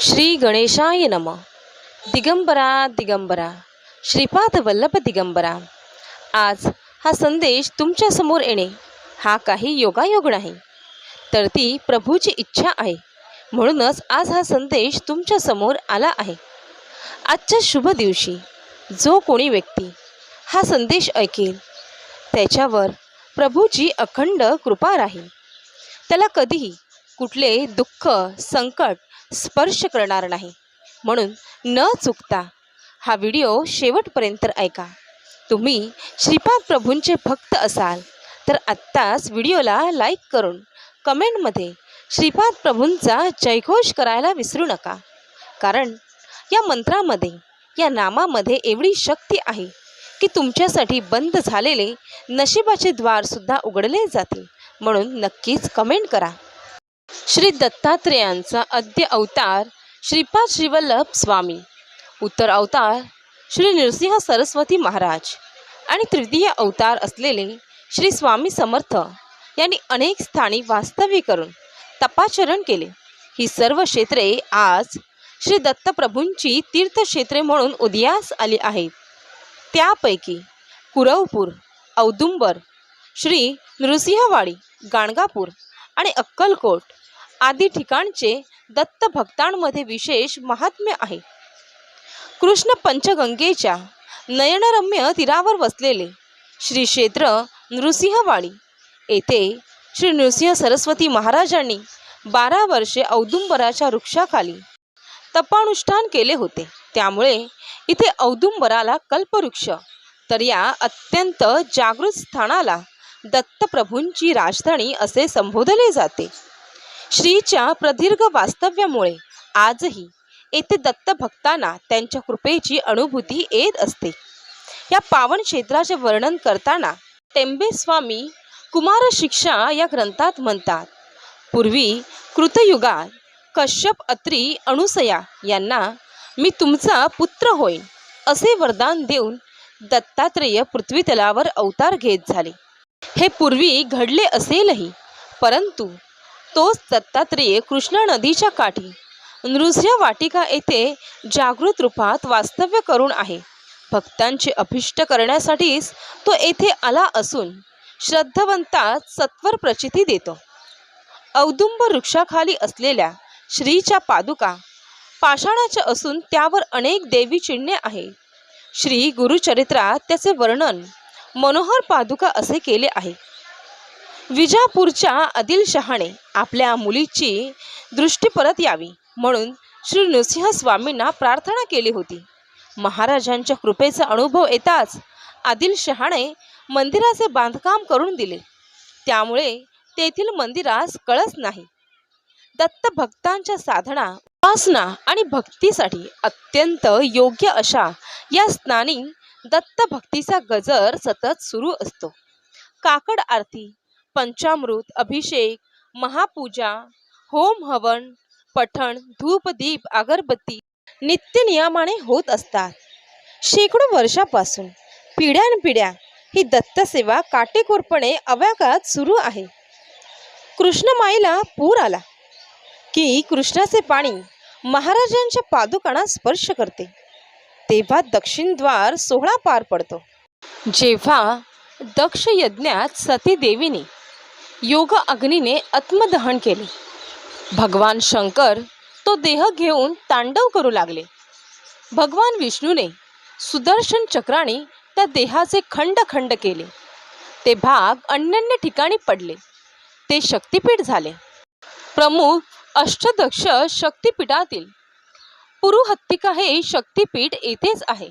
श्री गणेशाय नम. दिगंबरा दिगंबरा. श्रीपाद वल्लभ दिगंबरा. आज हा संदेश तुमच्यासमोर येणे हा काही योगायोग नाही. तर ती प्रभूची इच्छा आहे. म्हणूनच आज हा संदेश तुमच्यासमोर आला आहे. आजच्या शुभ दिवशी जो कोणी व्यक्ती हा संदेश ऐकेल त्याच्यावर प्रभूची अखंड कृपा राहील. त्याला कधीही कुठले दुःख संकट स्पर्श करणार नाही. म्हणून न चुकता हा व्हिडिओ शेवटपर्यंत ऐका. तुम्ही श्रीपाद प्रभूंचे भक्त असाल तर आत्ताच व्हिडिओला लाईक करून कमेंटमध्ये श्रीपाद प्रभूंचा जयघोष करायला विसरू नका. कारण या मंत्रामध्ये या नामामध्ये एवढी शक्ती आहे की तुमच्यासाठी बंद झालेले नशिबाचे द्वारसुद्धा उघडले जातील. म्हणून नक्कीच कमेंट करा. श्री दत्तात्रेयांचा अद्य अवतार श्रीपाद श्रीवल्लभ स्वामी. उत्तर अवतार श्री नृसिंह सरस्वती महाराज आणि तृतीय अवतार असलेले श्री स्वामी समर्थ यांनी अनेक स्थानी वास्तव्य करून तपाचरण केले. ही सर्व क्षेत्रे आज श्री दत्तप्रभूंची तीर्थक्षेत्रे म्हणून उदयास आली आहेत. त्यापैकी कुरवपूर औदुंबर श्री नृसिंहवाडी गाणगापूर आणि अक्कलकोट आदी ठिकाणचे दत्त भक्तांमध्ये विशेष महात्म्य आहे. कृष्ण पंचगंगेच्या नयनरम्य तीरावर वसलेले श्री क्षेत्र नृसिंहवाडी येथे श्री नृसिंह सरस्वती महाराजांनी बारा वर्षे औदुंबराच्या वृक्षाखाली तपानुष्ठान केले होते. त्यामुळे इथे औदुंबराला कल्पवृक्ष तर या अत्यंत जागृत स्थानाला दत्तप्रभूंची राजधानी असे संबोधले जाते. श्रीच्या प्रदीर्घ वास्तव्यामुळे आजही येथे दत्तभक्तांना त्यांच्या कृपेची अनुभूती येत असते. या पावन क्षेत्राचे वर्णन करताना टेंबे स्वामी कुमार शिक्षा या ग्रंथात म्हणतात पूर्वी कृतयुगात कश्यप अत्री अणुसया यांना मी तुमचा पुत्र होईन असे वरदान देऊन दत्तात्रेय पृथ्वीतलावर अवतार घेत झाले. हे पूर्वी घडले असेलही परंतु तोच दत्तात्रेय कृष्णा नदीच्या काठी. नृसिंह वाटिका येथे जागृत रूपात वास्तव्य करून आहे. भक्तांचे अभिष्ट करण्यासाठीच तो येथे आला असून श्रद्धवंतात सत्वर प्रचिती देतो. औदुंब वृक्षाखाली असलेल्या श्रीच्या पादुका पाषाणाच्या असून त्यावर अनेक देवी चिन्हे आहे श्री गुरुचरित्रात त्याचे वर्णन मनोहर पादुका असे केले आहे. विजापूरच्या आदिलशहाने आपल्या मुलीची दृष्टी परत यावी म्हणून श्री नृसिंह स्वामींना प्रार्थना केली होती. महाराजांच्या कृपेचा अनुभव येताच आदिलशहाने मंदिराचे बांधकाम करून दिले. त्यामुळे तेथील मंदिरास कळस नाही. दत्त भक्तांच्या साधना उपासना आणि भक्तीसाठी अत्यंत योग्य अशा या स्नानी दत्त भक्तीचा गजर सतत सुरू असतो. काकड आरती पंचामृत अभिषेक महापूजा होम हवन पठण धूप दीप अगरबत्ती नित्य नियमाने होत असतात. शेकडो वर्षापासून पिढ्यानपिढ्या ही दत्तसेवा काटेकोरपणे अव्याकात सुरू आहे. कृष्णमाईला पूर आला की कृष्णाचे पाणी महाराजांच्या पादुकांना स्पर्श करते. तेव्हा दक्षिण द्वार सोहळा पार पडतो. जेव्हा दक्ष यज्ञात सती देवीने योग अग्नीने आत्मदहन केले. भगवान शंकर तो देह घेऊन तांडव करू लागले. भगवान विष्णूने सुदर्शन चक्राने त्या देहाचे खंड खंड केले. ते भाग अन्यन्य ठिकाणी पडले. ते शक्तिपीठ झाले. प्रमुख अष्टदक्ष शक्तिपीठातील पुरुहत्तिका हे शक्तिपीठ येथेच आहे.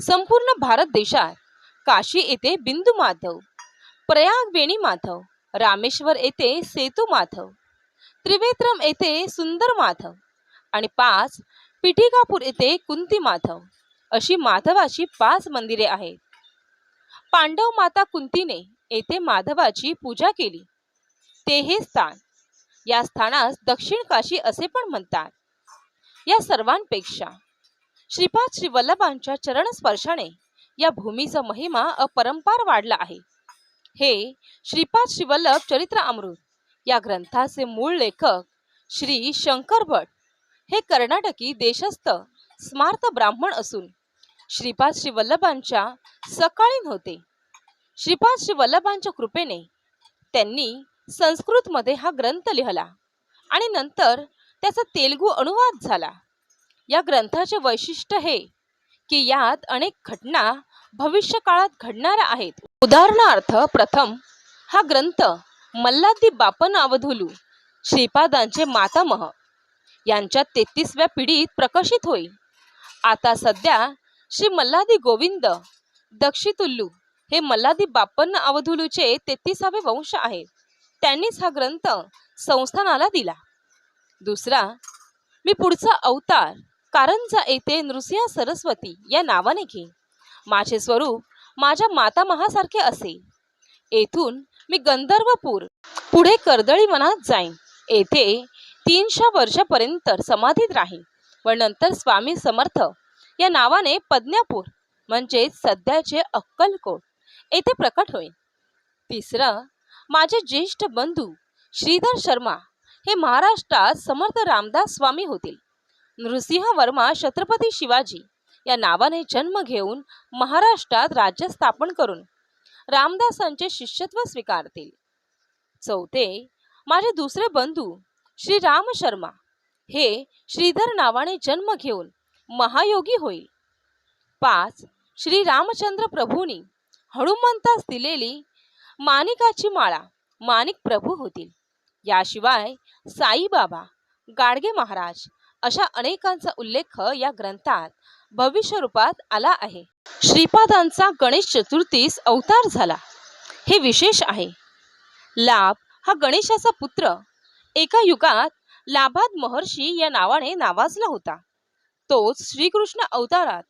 संपूर्ण भारत देशात काशी येथे बिंदू माधव प्रयाग वेणी माधव रामेश्वर येथे सेतू माधव त्रिवेत्रम येथे सुंदर माधव आणि पाच पिठिकापूर येथे कुंती माधव अशी माधवाची पाच मंदिरे आहेत. पांडव माता कुंतीने येथे माधवाची पूजा केली. ते हे स्थान या स्थानास दक्षिण काशी असे पण म्हणतात. या सर्वांपेक्षा श्रीपाद श्री वल्लभांच्या चरणस्पर्शाने या भूमीचा महिमा अपरंपार वाढला आहे. हे श्रीपाद श्रीवल्लभ चरित्र अमृत. या ग्रंथाचे मूळ लेखक श्री शंकर भट. हे कर्नाटकी देशस्थ स्मार्त ब्राह्मण असून श्रीपाद श्री वल्लभांच्या सकाळीन होते श्रीपाद श्री वल्लभांच्या कृपेने त्यांनी संस्कृतमध्ये हा ग्रंथ लिहिला आणि नंतर त्याचा तेलगू अनुवाद झाला. या ग्रंथाचे वैशिष्ट्य हे की यात अनेक घटना भविष्य काळात घडणाऱ्या आहेत. उदाहरणार्थ प्रथम हा ग्रंथ मल्लादी बापन अवधुलू श्रीपादांचे मातामह यांच्या तेहतीसव्या पिढीत प्रकाशित होईल. आता सध्या श्री मल्लादी गोविंद दक्षितुल्लू हे मल्लादी बापन्न अवधुलूचे तेहतीसावे वंश आहेत. त्यांनीच हा ग्रंथ संस्थानाला दिला. दुसरा मी पुढचा अवतार कारंजा येथे नृसिंह सरस्वती या नावाने घेईन. माझे स्वरूप माझ्या मातामहासारखे असे. येथून मी गंधर्वपूर पुढे कर्दळी वनात जाईन. येथे तीनशे वर्षापर्यंत समाधीत राहीन व नंतर स्वामी समर्थ या नावाने पद्न्यापूर म्हणजेच सध्याचे अक्कलकोट येथे प्रकट होईल तिसरं माझे ज्येष्ठ बंधू श्रीधर शर्मा हे महाराष्ट्रात समर्थ रामदास स्वामी होतील. नृसिंह वर्मा छत्रपती शिवाजी या नावाने जन्म घेऊन महाराष्ट्रात राज्य स्थापन करून रामदासांचे शिष्यत्व स्वीकारतील. चौथे माझे दुसरे बंधू श्री राम शर्मा हे श्रीधर नावाने जन्म घेऊन महायोगी होईल. पाच श्री रामचंद्र प्रभूंनी हनुमंतास दिलेली माणिकाची माळा माणिक प्रभू होतील. याशिवाय साईबाबा गाडगे महाराज अशा अनेकांचा उल्लेख या ग्रंथात भविष्य रूपात आला आहे. श्रीपादांचा गणेश चतुर्थीस अवतार झाला. हे विशेष आहे. लाभ हा गणेशाचा पुत्र. एका युगात लाभात महर्षी या नावाने नावाजला होता. तोच श्रीकृष्ण अवतारात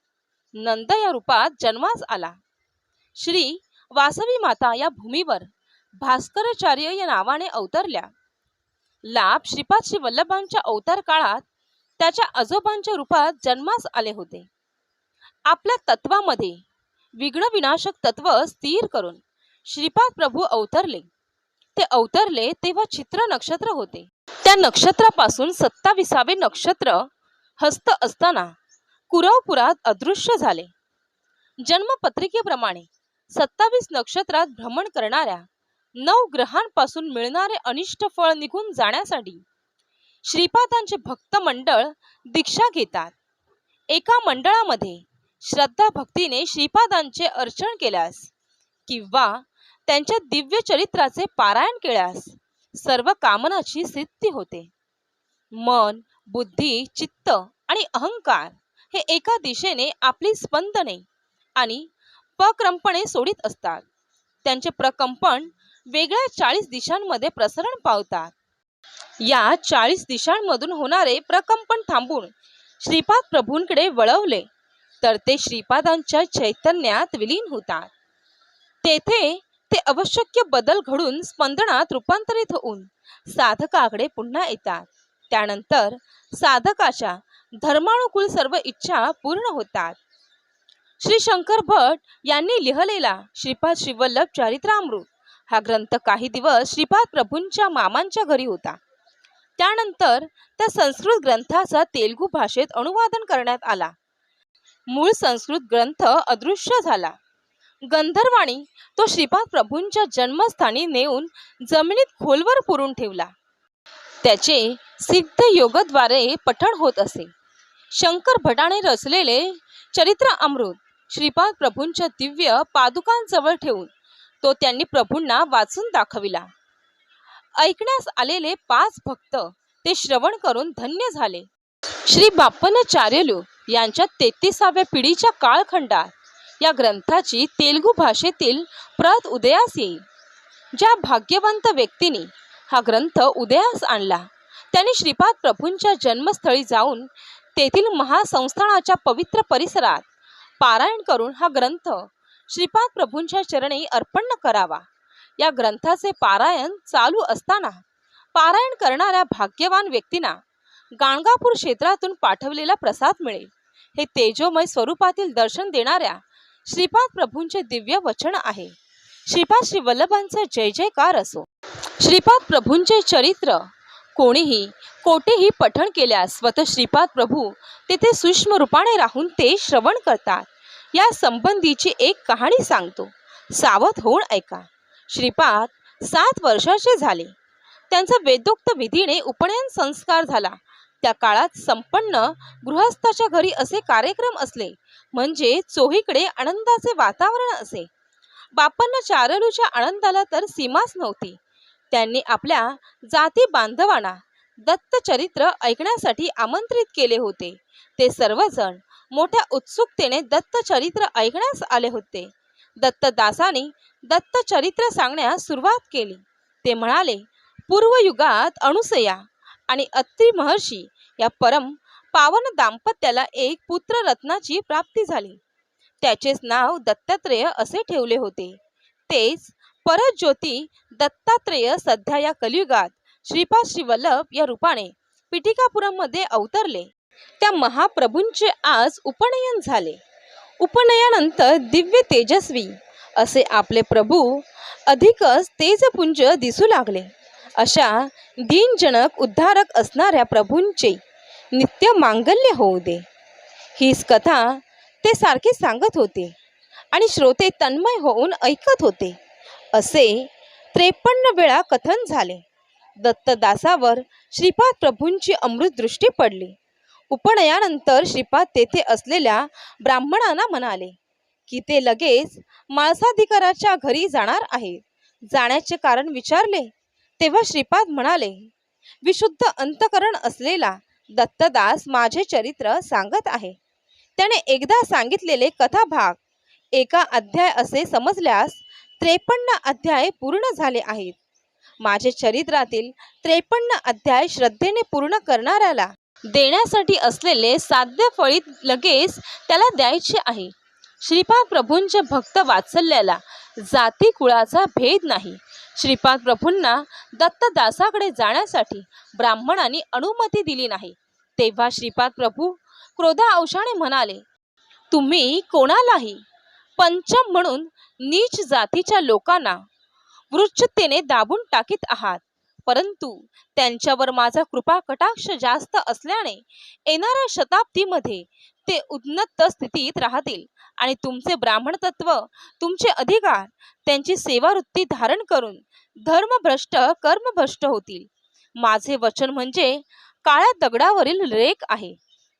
नंद या रूपात जन्मास आला. श्री वासवी माता या भूमीवर भास्कराचार्य या नावाने अवतरल्या. लाभ श्रीपाद श्री वल्लभांच्या अवतार काळात त्याच्या आजोबांच्या रूपात जन्मास आले होते. आपल्या तत्वामध्ये विघ्न विनाशक तत्व स्थिर करून श्रीपाद प्रभू अवतरले. ते अवतरले तेव्हा चित्र नक्षत्र होते. त्या नक्षत्रापासून सत्ताविसावे नक्षत्र हस्त असताना कुरवपुरात अदृश्य झाले. जन्मपत्रिकेप्रमाणे सत्तावीस नक्षत्रात भ्रमण करणाऱ्या नऊ ग्रहांपासून मिळणारे अनिष्ट फळ निघून जाण्यासाठी श्रीपादांचे भक्त मंडळ दीक्षा घेतात. एका मंडळामध्ये श्रद्धा भक्तीने श्रीपादांचे अर्चन केल्यास किंवा त्यांच्या दिव्य चरित्राचे पारायण केल्यास सर्व कामनाची सिद्धी होते. मन बुद्धी चित्त आणि अहंकार हे एका दिशेने आपली स्पंदने आणि पक्रंपणे सोडित असतात. त्यांचे प्रकंपण वेगळ्या चाळीस दिशांमध्ये प्रसरण पावतात. या चाळीस दिशांमधून होणारे प्रकंपन थांबून श्रीपाद प्रभूंकडे वळवले. तर ते श्रीपादांच्या चैतन्यात विलीन होतात. तेथे ते आवश्यक बदल घडून स्पंदनात रूपांतरित होऊन साधकाकडे पुन्हा येतात. त्यानंतर साधकाच्या धर्मानुकूल सर्व इच्छा पूर्ण होतात. श्री शंकर भट यांनी लिहिलेला श्रीपाद श्रीवल्लभ चरित्रामृत हा ग्रंथ काही दिवस श्रीपाद प्रभूंच्या मामांच्या घरी होता. त्यानंतर त्या संस्कृत ग्रंथाचा तेलगू भाषेत अनुवादन करण्यात आला. मूळ संस्कृत ग्रंथ अदृश्य झाला. गंधर्वाणी तो श्रीपाद प्रभूंच्या जन्मस्थानी नेऊन जमिनीत खोलवर पुरून ठेवला. त्याचे सिद्ध योगद्वारे पठण होत असे. शंकर भटाने रचलेले चरित्र अमृत श्रीपाद प्रभूंच्या दिव्य पादुकांजवळ ठेवून तो त्यांनी प्रभूंना वाचून दाखविला. ऐकण्यास आलेले पाच भक्त ते श्रवण करून धन्य झाले. श्री बाप्पनाचार्यलू यांच्या तेहतीसाव्या पिढीच्या काळखंडात या ग्रंथाची तेलुगू भाषेतील प्रत उदयास येईल ज्या भाग्यवंत व्यक्तीने हा ग्रंथ उदयास आणला त्यांनी श्रीपाद प्रभूंच्या जन्मस्थळी जाऊन तेथील महासंस्थानाच्या पवित्र परिसरात पारायण करून हा ग्रंथ श्रीपाद प्रभूंच्या चरणी अर्पण करावा. या ग्रंथाचे पारायण चालू असताना पारायण करणाऱ्या भाग्यवान व्यक्तींना गाणगापूर क्षेत्रातून पाठवलेला प्रसाद मिळेल. हे तेजोमय स्वरूपातील दर्शन देणाऱ्या श्रीपाद प्रभूंचे दिव्य वचन आहे. श्रीपाद श्री वल्लभांचा जय जयकार असो. श्रीपाद प्रभूंचे चरित्र कोणीही कोठेही पठण केल्यास स्वतः श्रीपाद प्रभू तेथे सूक्ष्म रूपाने राहून ते श्रवण करतात. या संबंधीची एक कहाणी सांगतो. सावध होऊन ऐका. श्रीपाद सात वर्षाचे झाले. त्यांचा वेदोक्त विधीने उपनयन संस्कार झाला. त्या काळात संपन्न गृहस्थाच्या घरी असे कार्यक्रम असले म्हणजे चोहीकडे आनंदाचे वातावरण असे. बापांना चारलूच्या आनंदाला तर सीमाच नव्हती. त्यांनी आपल्या जाती बांधवांना दत्तचरित्र ऐकण्यासाठी आमंत्रित केले होते. ते सर्वजण मोठ्या उत्सुकतेने दत्तचरित्र ऐकण्यास आले होते. दत्तदासाने दत्तचरित्र सांगण्यास सुरुवात केली. ते म्हणाले पूर्वयुगात अणुसया आणि अत्री महर्षी या परम पावन दाम्पत्याला एक पुत्ररत्नाची प्राप्ती झाली. त्याचेच नाव दत्तात्रेय असे ठेवले होते. तेच परज्योती दत्तात्रेय सध्या या कलियुगात श्रीपाद श्रीवल्लभ या रूपाने पिटिकापुरममध्ये अवतरले. त्या महाप्रभूंचे आज उपनयन झाले. उपनयानंतर दिव्य तेजस्वी असे आपले प्रभू अधिकच तेजपुंज दिसू लागले. अशा दीनजनक उद्धारक असणाऱ्या प्रभूंचे नित्य मांगल्य होऊ दे. हीच कथा ते सारखे सांगत होते आणि श्रोते तन्मय होऊन ऐकत होते. असे त्रेपन्न वेळा कथन झाले. दत्तदासावर श्रीपाद प्रभूंची अमृत दृष्टी पडली. उपनयानंतर श्रीपाद तेथे असलेल्या ब्राह्मणांना म्हणाले की ते लगेच माळसाधिकाराच्या घरी जाणार आहेत. जाण्याचे कारण विचारले. तेव्हा श्रीपाद म्हणाले विशुद्ध अंतकरण असलेला दत्तदास माझे चरित्र सांगत आहे. त्याने एकदा सांगितलेले कथाभाग एका अध्याय असे समजल्यास त्रेपन्न अध्याय पूर्ण झाले आहेत. माझे चरित्रातील त्रेपन्न अध्याय श्रद्धेने पूर्ण करणाऱ्याला देण्यासाठी असलेले साध्य फळीत लगेच त्याला द्यायचे आहे. श्रीपाद प्रभूंच्या भक्त वात्सल्याला जाती कुळाचा भेद नाही. श्रीपाद प्रभूंना दत्तदासाकडे जाण्यासाठी ब्राह्मणांनी अनुमती दिली नाही. तेव्हा श्रीपाद प्रभू क्रोधा अंशाने म्हणाले तुम्ही कोणालाही पंचम म्हणून नीच जातीच्या लोकांना वृच्छतेने दाबून टाकीत आहात. परंतु त्यांच्यावर माझा कृपा कटाक्ष जास्त असल्याने येणाऱ्या शताब्दीमध्ये ते उन्नत स्थितीत राहतील आणि तुमचे ब्राह्मण तत्व तुमचे अधिकार त्यांची सेवावृत्ती धारण करून धर्मभ्रष्ट कर्मभ्रष्ट होतील. माझे वचन म्हणजे काळ्या दगडावरील रेख आहे.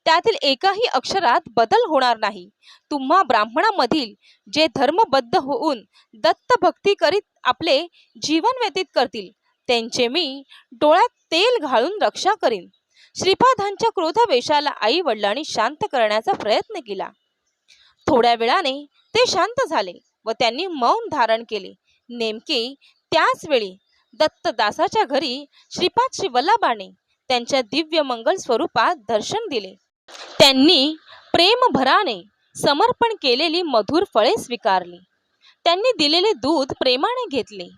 त्यातील एकाही अक्षरात बदल होणार नाही. तुम्हा ब्राह्मणामधील जे धर्मबद्ध होऊन दत्त भक्ती करीत आपले जीवन व्यतीत करतील त्यांचे मी डोळ्यात तेल घालून रक्षा करीन. श्रीपादांच्या क्रोधावेशाला आई वडिलांनी शांत करण्याचा प्रयत्न केला. थोड्या वेळाने ते शांत झाले व त्यांनी मौन धारण केले. नेमके त्याच वेळी दत्तदासाच्या घरी श्रीपाद श्री वल्लभाने त्यांच्या दिव्य मंगल स्वरूपात दर्शन दिले. त्यांनी प्रेमभराने समर्पण केलेली मधुर फळे स्वीकारली. त्यांनी दिलेले दूध प्रेमाने घेतले.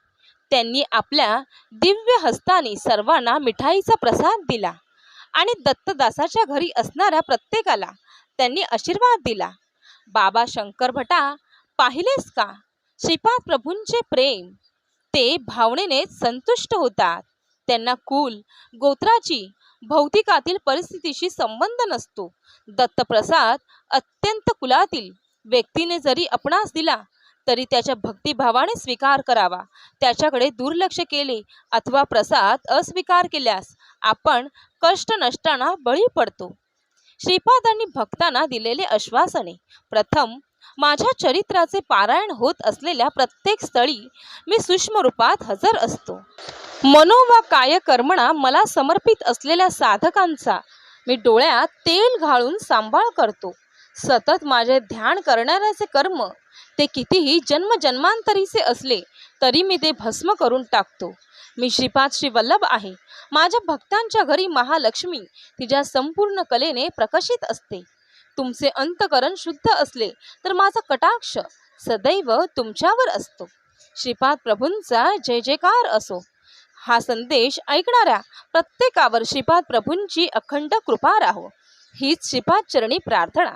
त्यांनी आपल्या दिव्य हस्ताने सर्वांना मिठाईचा प्रसाद दिला आणि दत्तदासाच्या घरी असणाऱ्या प्रत्येकाला त्यांनी आशीर्वाद दिला. बाबा शंकर भटा पाहिलेस का? श्रीपाद प्रभूंचे प्रेम. ते भावनेने संतुष्ट होतात. त्यांना कुल गोत्राची भौतिकातील परिस्थितीशी संबंध नसतो. दत्तप्रसाद अत्यंत कुलातील व्यक्तीने जरी आपणास दिला तरी त्याच्या भक्तिभावाने स्वीकार करावा. त्याच्याकडे दुर्लक्ष केले अथवा प्रसाद अस्वीकार केल्यास आपण कष्ट नष्टांना बळी पडतो. श्रीपादांनी भक्तांना दिलेले आश्वासने प्रथम माझ्या चरित्राचे पारायण होत असलेल्या प्रत्येक स्थळी मी सूक्ष्म रूपात हजर असतो. मनो वा काय कर्मणा मला समर्पित असलेल्या साधकांचा मी डोळ्यात तेल घालून सांभाळ करतो. सतत माझे ध्यान करणाऱ्याचे कर्म ते कितीही जन्मजन्मांतरीचे असले तरी मी ते भस्म करून टाकतो. मी श्रीपाद श्री वल्लभ आहे. माझ्या भक्तांच्या घरी महालक्ष्मी तिच्या संपूर्ण कलेने प्रकाशित असते. तुमचे अंतकरण शुद्ध असले तर माझा कटाक्ष सदैव तुमच्यावर असतो. श्रीपाद प्रभूंचा जय जयकार असो. हा संदेश ऐकणाऱ्या प्रत्येकावर श्रीपाद प्रभूंची अखंड कृपा राहो. हीच श्रीपाद चरणी प्रार्थना.